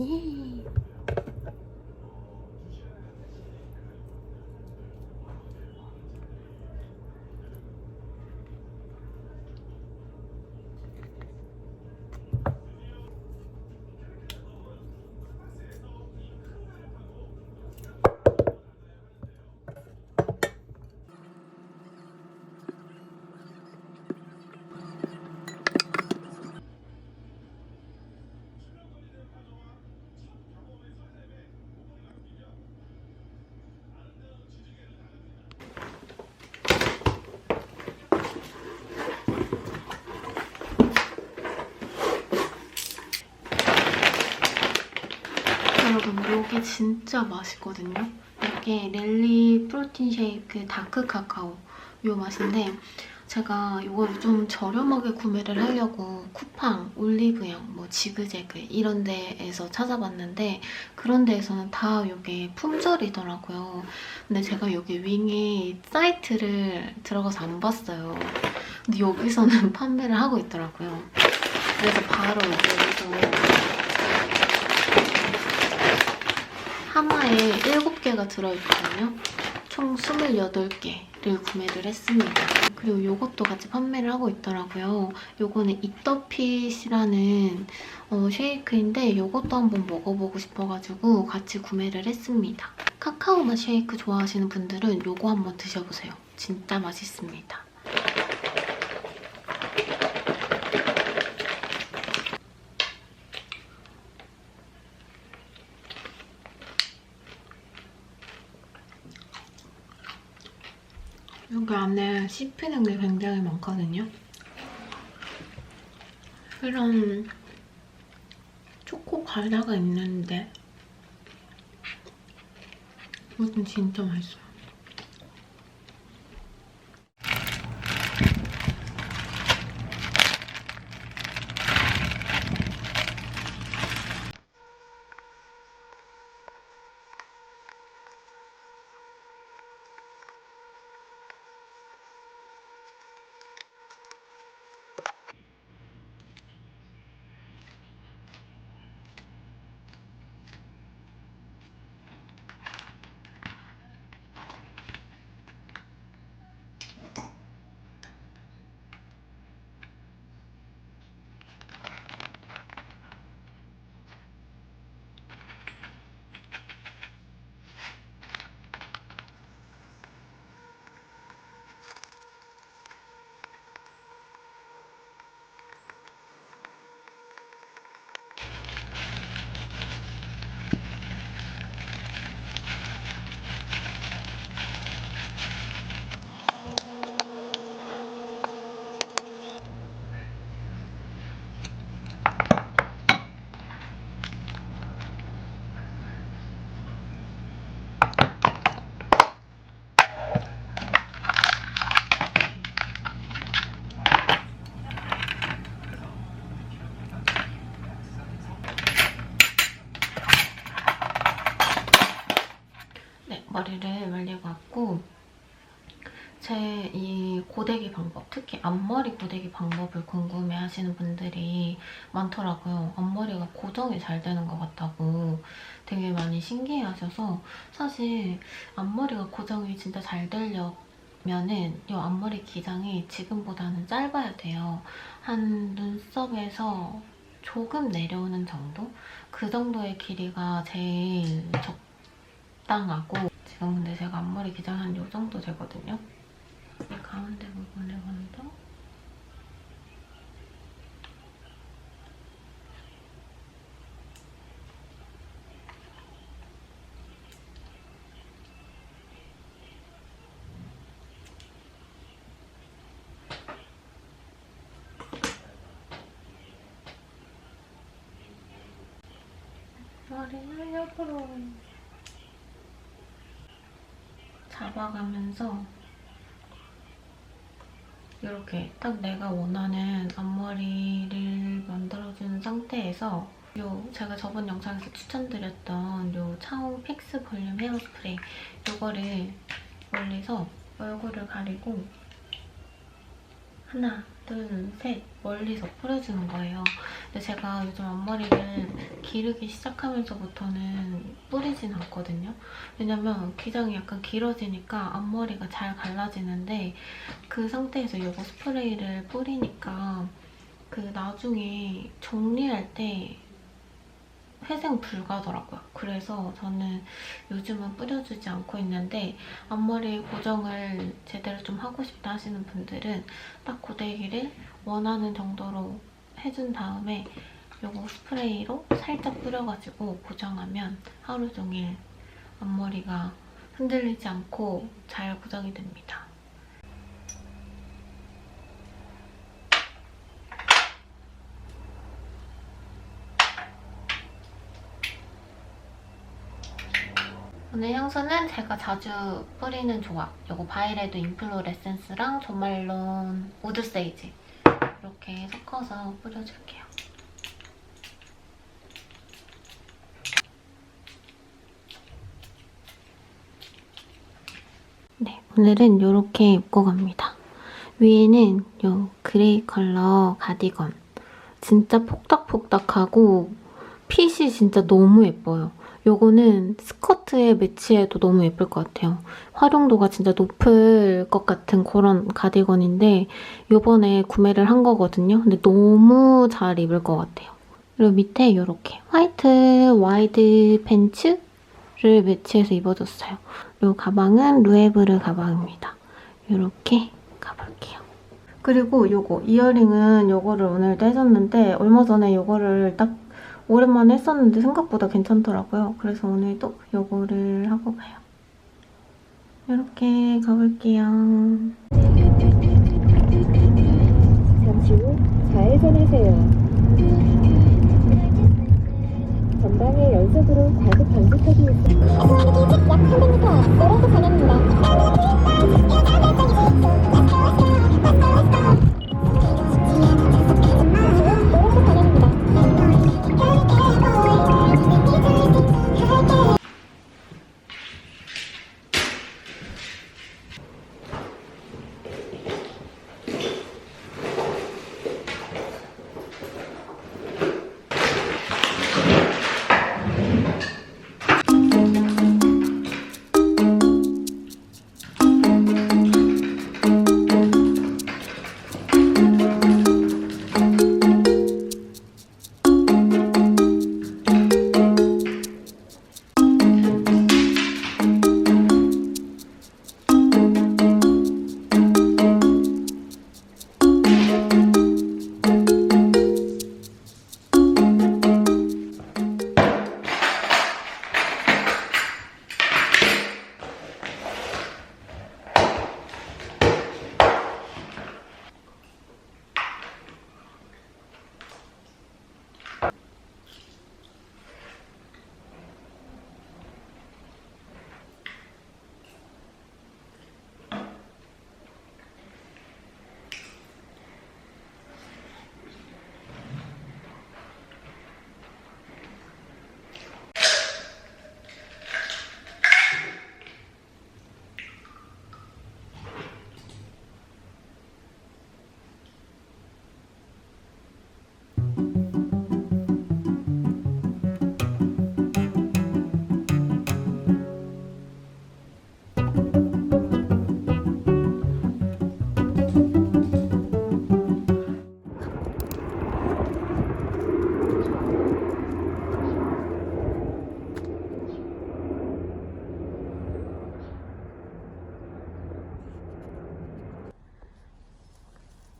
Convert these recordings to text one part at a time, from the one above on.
예. 여러분 이게 진짜 맛있거든요. 이게 랠리 프로틴 쉐이크 다크 카카오 요 맛인데 제가 이걸 좀 저렴하게 구매를 하려고 쿠팡, 올리브영, 뭐 지그재그 이런 데에서 찾아봤는데 그런 데에서는 다 이게 품절이더라고요. 근데 제가 여기 윙이 사이트를 들어가서 안 봤어요. 근데 여기서는 판매를 하고 있더라고요. 그래서 바로 여기 서 하나에 7개가 들어있거든요. 총 28개를 구매를 했습니다. 그리고 이것도 같이 판매를 하고 있더라고요. 요거는 이터핏이라는 어, 쉐이크인데 이것도 한번 먹어보고 싶어가지고 같이 구매를 했습니다. 카카오 맛 쉐이크 좋아하시는 분들은 요거 한번 드셔보세요. 진짜 맛있습니다. 여기 안에 씹히는 게 굉장히 많거든요. 이런 초코 과자가 있는데 이것은 진짜 맛있어요. 네, 머리를 왔고 제 이 고데기 방법, 특히 앞머리 고데기 방법을 궁금해 하시는 분들이 많더라고요. 앞머리가 고정이 잘 되는 것 같다고 되게 많이 신기해 하셔서 사실 앞머리가 고정이 진짜 잘 되려면은 이 앞머리 기장이 지금보다는 짧아야 돼요. 한 눈썹에서 조금 내려오는 정도? 그 정도의 길이가 제일 적당하고 지금 근데 제가 앞머리 기장 한 요 정도 되거든요. 이 가운데 부분을 먼저 머리를 옆으로 잡아가면서 이렇게 딱 내가 원하는 앞머리를 만들어준 상태에서 요 제가 저번 영상에서 추천드렸던 요 차오 픽스 볼륨 헤어스프레이 요거를 멀리서 얼굴을 가리고 하나, 둘, 셋 멀리서 뿌려주는 거예요. 근데 제가 요즘 앞머리를 기르기 시작하면서부터는 뿌리진 않거든요. 왜냐면 기장이 약간 길어지니까 앞머리가 잘 갈라지는데 그 상태에서 요거 스프레이를 뿌리니까 그 나중에 정리할 때 회생 불가더라고요. 그래서 저는 요즘은 뿌려주지 않고 있는데 앞머리 고정을 제대로 좀 하고 싶다 하시는 분들은 딱 고데기를 원하는 정도로 해준 다음에 요거 스프레이로 살짝 뿌려가지고 고정하면 하루 종일 앞머리가 흔들리지 않고 잘 고정이 됩니다. 오늘 향수는 제가 자주 뿌리는 조합. 요거 바이레드 인플로레센스랑 조말론 우드 세이지 이렇게 섞어서 뿌려줄게요. 네, 오늘은 이렇게 입고 갑니다. 위에는 요 그레이 컬러 가디건. 진짜 폭닥폭닥하고 핏이 진짜 너무 예뻐요. 요거는 스커트에 매치해도 너무 예쁠 것 같아요. 활용도가 진짜 높을 것 같은 그런 가디건인데 요번에 구매를 한 거거든요. 근데 너무 잘 입을 것 같아요. 그리고 밑에 이렇게 화이트 와이드 팬츠를 매치해서 입어줬어요. 요 가방은 루에브르 가방입니다. 이렇게 가볼게요. 그리고 요거 이어링은 요거를 오늘 떼줬는데 얼마 전에 요거를 딱 오랜만에 했었는데 생각보다 괜찮더라고요. 그래서 오늘도 요거를 하고 가요. 이렇게 가볼게요. 잠시 후 좌회전하세요. 전방에 연속으로 과속 방지턱이 있습니다. 약 300m 오른쪽 방향입니다.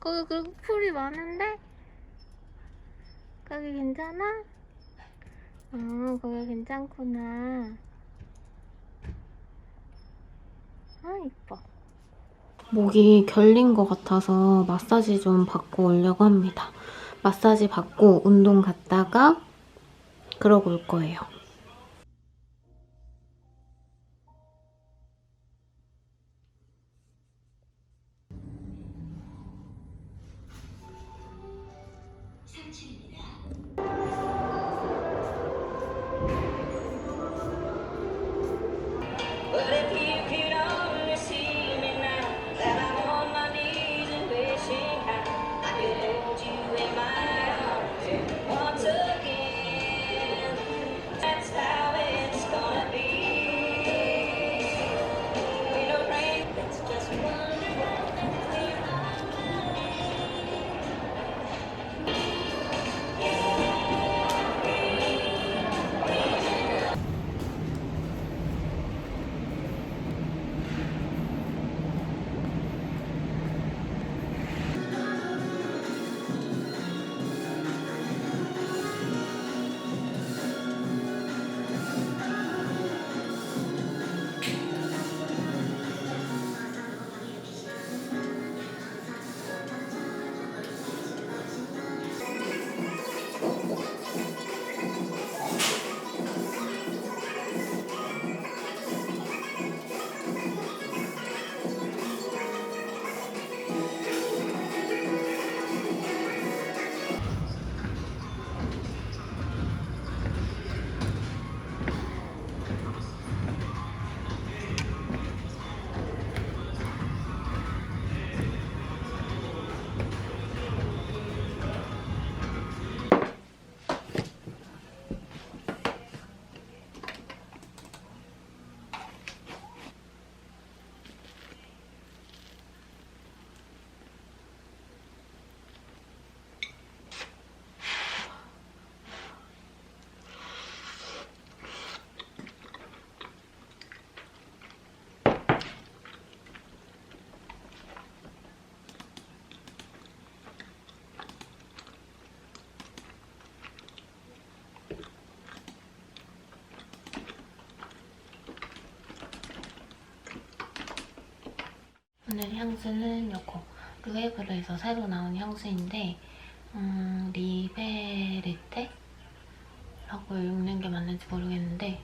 거기 그리고 풀이 많은데? 거기 괜찮아? 어, 거기 괜찮구나. 아, 이뻐. 목이 결린 것 같아서 마사지 좀 받고 오려고 합니다. 마사지 받고 운동 갔다가 그러고 올 거예요. 오늘 향수는 요거 루에브르에서 새로 나온 향수인데 음, 리베르테? 라고 읽는 게 맞는지 모르겠는데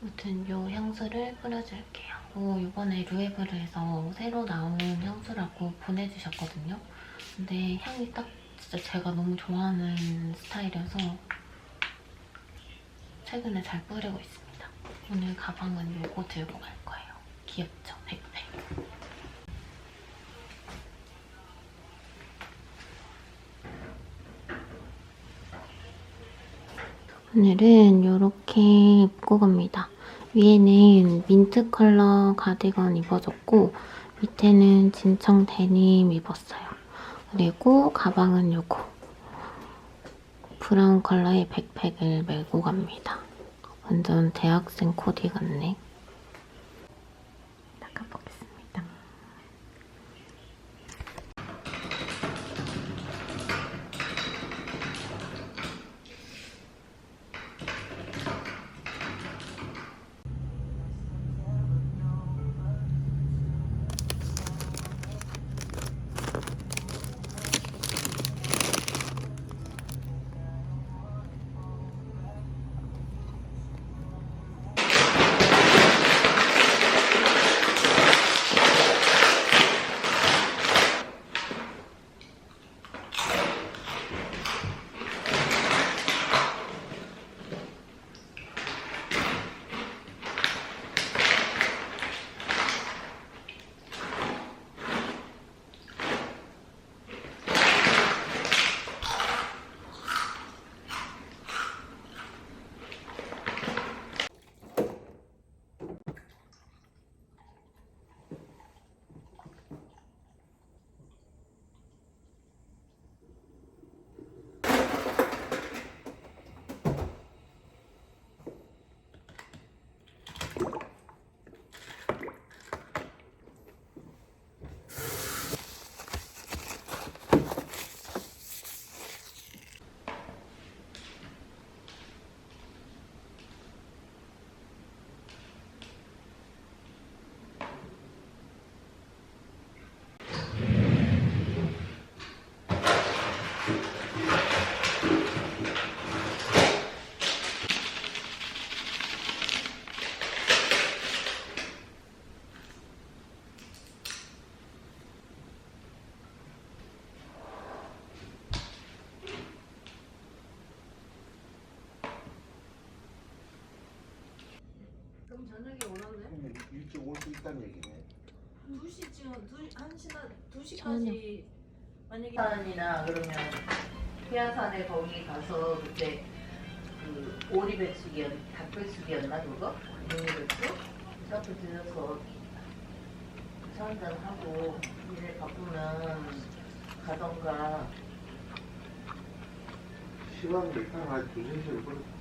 아무튼 요 향수를 뿌려줄게요. 오, 이번에 루에브르에서 새로 나온 향수라고 보내주셨거든요. 근데 향이 딱 진짜 제가 너무 좋아하는 스타일이어서 최근에 잘 뿌리고 있습니다. 오늘 가방은 요거 들고 갈 거예요. 귀엽죠? 백팩. 오늘은 이렇게 입고 갑니다. 위에는 민트 컬러 가디건 입어줬고 밑에는 진청 데님 입었어요. 그리고 가방은 요거 브라운 컬러의 백팩을 메고 갑니다. 완전 대학생 코디 같네. 있다는 얘기네. 2시쯤 2, 1시나 2시까지 저녁. 만약에 산이나 그러면 해안산에 거기 가서 그때 그 오리백숙이었 닭백숙이었나 그거? 오리백숙? 저한테 들려서 차 한잔 하고 일에 바쁘면 가던가 시간 일단 한 두세 시간 걸.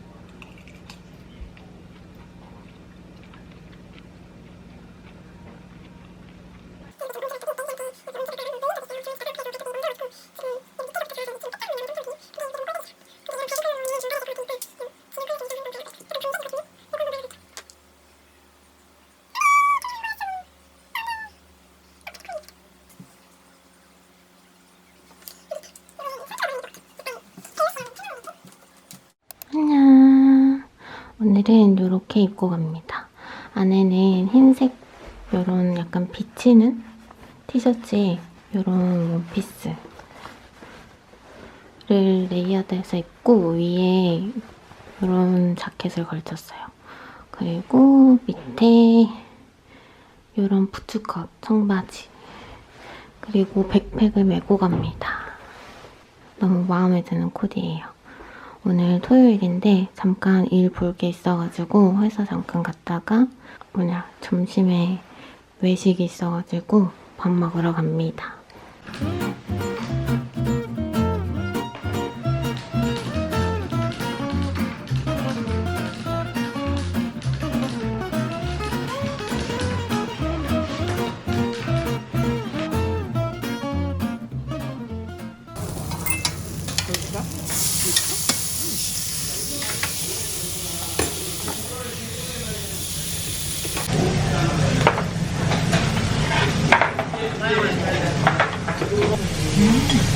안녕. 오늘은 이렇게 입고 갑니다. 안에는 흰색 이런 약간 비치는 티셔츠에 이런 원피스를 레이어드해서 입고 위에 이런 자켓을 걸쳤어요. 그리고 밑에 이런 부츠컷 청바지 그리고 백팩을 메고 갑니다. 너무 마음에 드는 코디예요. 오늘 토요일인데 잠깐 일 볼 게 있어가지고 회사 잠깐 갔다가 뭐냐 점심에 외식이 있어가지고 밥 먹으러 갑니다.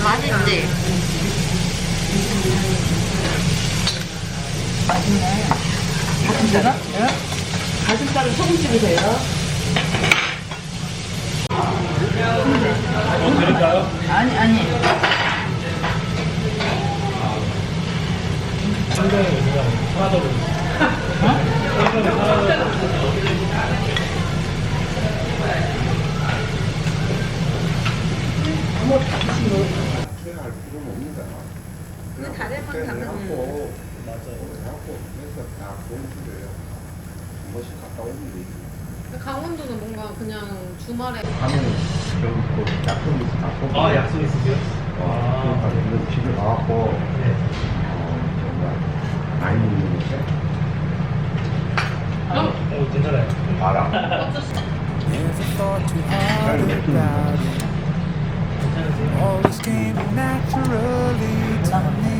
맛있지? 맛있네. 가슴살은? 응? 가슴살은 소금 찍으세요. 뭐 드릴까요? 아니, 아니. 상당히 그냥 하나 더 드릴게요. 생각할 필요는 없니다. 그냥 다른 건 해갖고 맞아요. 그래서 다 공수돼요. 한 번씩 갔다 오면 되지. 강원도는 뭔가 그냥 주말에 가면 여기 또 약속이 있어. 약속. 아, 약속 있으세요? 어, 그러니까 근데 집에 가갖고 네. 어, 정말 많이 먹는 게 어, 괜찮아요. hard about All this came naturally to me.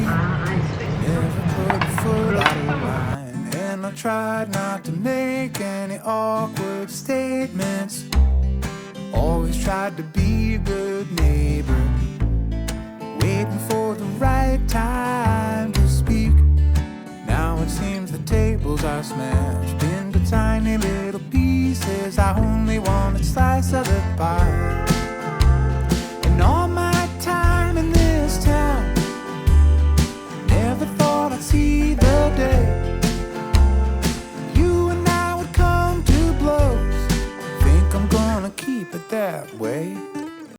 Never put a foot out of line. And I tried not to make any awkward statements. Always tried to be a good neighbor. Waiting for the right time to speak. Now it seems the tables are smashed into tiny little pieces. I only want a slice of the pie. that way.